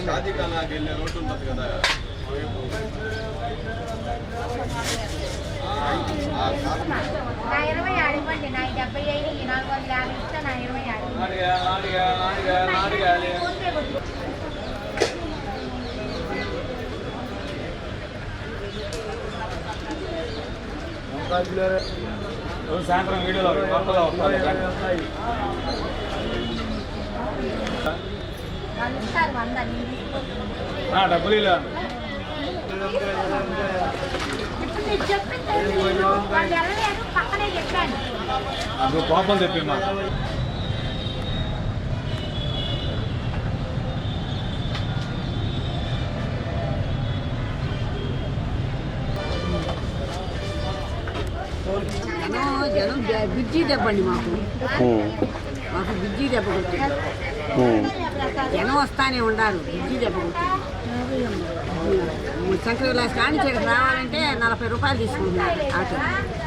షాదీ ఖానాకి వెళ్ళే రోడ్డు ఉంటుంది కదా. ఆ కార్ నా ఇరవై పక్కనే చెప్పాను. నాకు కోపం తెప్పిమ్మా జనం జనం బి- బిజ్జీ దెబ్బ అండి మాకు మాకు బిజ్జీ దెబ్బ కొట్టింది. జనం వస్తానే ఉండాలి. బిజ్జీ దెబ్బ కొట్టింది. శంకర విలాస్ ఇక్కడ రావాలంటే నలభై రూపాయలు తీసుకుంటున్నారు. ఆటో